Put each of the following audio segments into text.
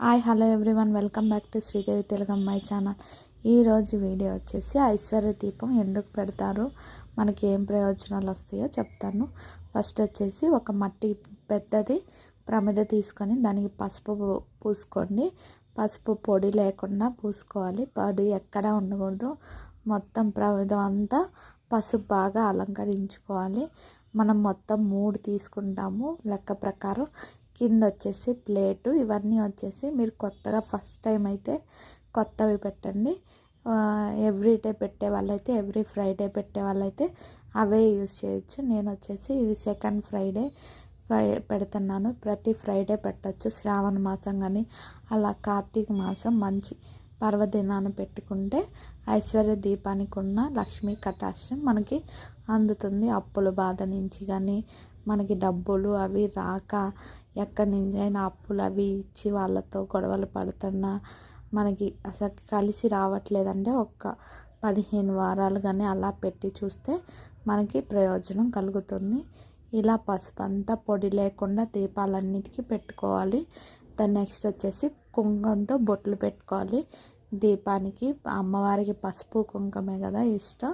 Hi hello everyone welcome back to Sridevi Telugu అమ్మాయి channel ఈరోజు video వచ్చేసి ఐశ్వర్య దీపం ఎందుకు పెడతారు? మనకి ఏం ప్రయోజనాలు వస్తాయో చెప్తాను. ఫస్ట్ వచ్చేసి ఒక మట్టి పెద్దది ప్రమిద తీసుకొని దానికి పసుపు పూసుకోండి. పసుపు పొడి లేకుండా పూసుకోవాలి. పొడి ఎక్కడ ఉండకూడదు. మొత్తం ప్రమిదం అంతా పసుపు బాగా అలంకరించుకోవాలి. మనం మొత్తం మూడు తీసుకుంటాము లెక్క ప్రకారం. కింద వచ్చేసి ప్లేటు ఇవన్నీ వచ్చేసి మీరు కొత్తగా ఫస్ట్ టైం అయితే కొత్తవి పెట్టండి. ఎవ్రీ డే పెట్టే వాళ్ళైతే ఎవ్రీ ఫ్రైడే పెట్టే వాళ్ళైతే అవే యూస్ చేయొచ్చు. నేను వచ్చేసి ఇది సెకండ్ ఫ్రైడే ఫ్రై పెడుతున్నాను. ప్రతి ఫ్రైడే పెట్టచ్చు. శ్రావణ మాసం కానీ అలా కార్తీక మాసం మంచి పర్వదినాన్ని పెట్టుకుంటే ఐశ్వర్య దీపానికి ఉన్న లక్ష్మీ కటాక్షం మనకి అందుతుంది. అప్పుల బాధ నుంచి కానీ మనకి డబ్బులు అవి రాక ఎక్కడి నుంచి అయినా అప్పులు అవి ఇచ్చి వాళ్ళతో గొడవలు పడుతున్నా మనకి అసలు కలిసి రావట్లేదంటే ఒక్క పదిహేను వారాలు కానీ అలా పెట్టి చూస్తే మనకి ప్రయోజనం కలుగుతుంది. ఇలా పసుపు అంతా పొడి లేకుండా దీపాలన్నిటికీ పెట్టుకోవాలి. దాని నెక్స్ట్ వచ్చేసి కుంకుమతో బొట్లు పెట్టుకోవాలి. దీపానికి అమ్మవారికి పసుపు కుంకుమే కదా ఇష్టం.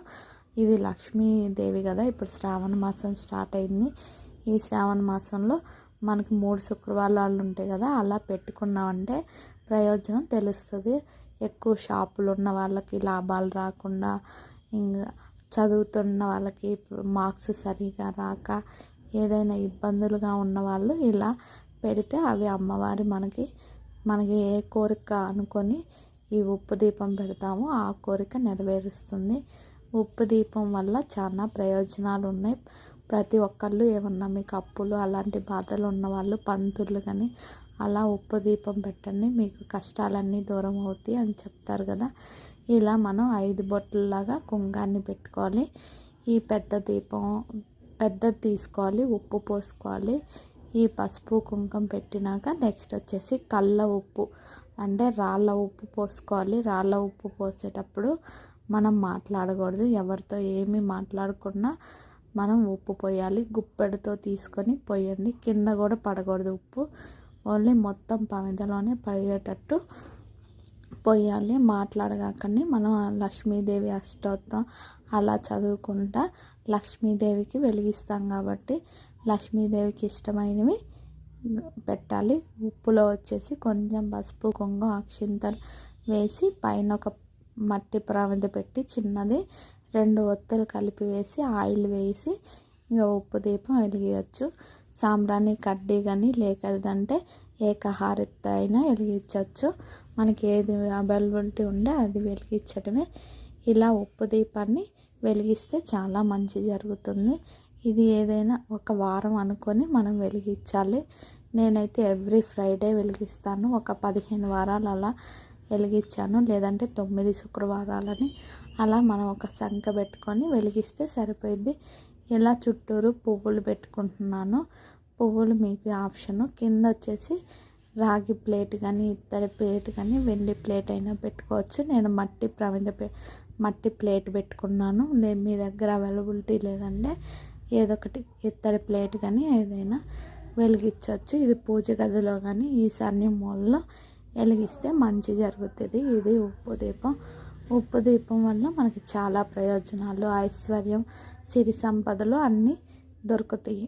ఇది లక్ష్మీదేవి కదా. ఇప్పుడు శ్రావణ మాసం స్టార్ట్ అయింది. ఈ శ్రావణ మాసంలో మనకి మూడు శుక్రవారాలు ఉంటాయి కదా అలా పెట్టుకున్నామంటే ప్రయోజనం తెలుస్తుంది. ఎక్కువ షాపులు ఉన్న వాళ్ళకి లాభాలు రాకుండా ఇంకా చదువుతున్న వాళ్ళకి మార్క్స్ సరిగా రాక ఏదైనా ఇబ్బందులుగా ఉన్న వాళ్ళు ఇలా పెడితే అవి అమ్మవారి మనకి మనకి ఏ కోరిక అనుకొని ఈ ఉప్పు దీపం పెడతామో ఆ కోరిక నెరవేరుస్తుంది. ఉప్పు దీపం వల్ల చాలా ప్రయోజనాలు ఉన్నాయి. ప్రతి ఒక్కళ్ళు ఏమన్నా మీకు అప్పులు అలాంటి బాధలు ఉన్నవాళ్ళు పంతులు కానీ అలా ఉప్పు దీపం పెట్టండి మీకు కష్టాలన్నీ దూరం అవుతాయి అని చెప్తారు కదా. ఇలా మనం ఐదు బొట్లలాగా కుంగాన్ని పెట్టుకోవాలి. ఈ పెద్ద దీపం పెద్దది తీసుకోవాలి ఉప్పు పోసుకోవాలి. ఈ పసుపు కుంకం పెట్టినాక నెక్స్ట్ వచ్చేసి కళ్ళ ఉప్పు అంటే రాళ్ళ ఉప్పు పోసుకోవాలి. రాళ్ళ ఉప్పు పోసేటప్పుడు మనం మాట్లాడకూడదు. ఎవరితో ఏమి మాట్లాడకుండా మనం ఉప్పు పోయాలి గుప్పెడుతో తీసుకొని పోయండి కింద కూడా పడకూడదు ఉప్పు. ఓన్లీ మొత్తం పమిదలోనే పడేటట్టు పోయాలి మాట్లాడగాకండి మనం లక్ష్మీదేవి అష్టోత్తం అలా చదువుకుంటా లక్ష్మీదేవికి వెలిగిస్తాం కాబట్టి లక్ష్మీదేవికి ఇష్టమైనవి పెట్టాలి. ఉప్పులో వచ్చేసి కొంచెం పసుపు కొంగు అక్షింతలు వేసి పైన ఒక మట్టి ప్రమిద పెట్టి చిన్నది రెండు ఒత్తులు కలిపి వేసి ఆయిల్ వేసి ఇంకా ఉప్పు దీపం వెలిగించవచ్చు సాంబ్రాణి కడ్డీ కానీ లేకదంటే ఏకహారత అయినా వెలిగించవచ్చు మనకి ఏది అవైలబిలిటీ ఉండే అది వెలిగించడమే. ఇలా ఉప్పు దీపాన్ని వెలిగిస్తే చాలా మంచి జరుగుతుంది. ఇది ఏదైనా ఒక వారం అనుకొని మనం వెలిగించాలి. నేనైతే ఎవ్రీ ఫ్రైడే వెలిగిస్తాను. ఒక పదిహేను వారాలు అలా వెలిగించాను. లేదంటే తొమ్మిది శుక్రవారాలని అలా మనం ఒక సంఖ పెట్టుకొని వెలిగిస్తే సరిపోయింది ఇలా చుట్టూరు పువ్వులు పెట్టుకుంటున్నాను. పువ్వులు మీకు ఆప్షను. కింద వచ్చేసి రాగి ప్లేట్ కానీ ఇత్తడి ప్లేట్ కానీ వెండి ప్లేట్ అయినా పెట్టుకోవచ్చు. నేను మట్టి ప్రమిద మట్టి ప్లేట్ పెట్టుకున్నాను. నేను మీ దగ్గర అవైలబిలిటీ లేదంటే ఏదో ఒకటి ఇత్తడి ప్లేట్ కానీ ఏదైనా వెలిగించవచ్చు. ఇది పూజ గదిలో కానీ ఈశాన్య మూలలో వెలిగిస్తే మంచి జరుగుతుంది. ఇది ఉప్పు దీపం. ఉప్పు దీపం వల్ల మనకి చాలా ప్రయోజనాలు ఐశ్వర్యం సిరి సంపదలు అన్నీ దొరుకుతాయి.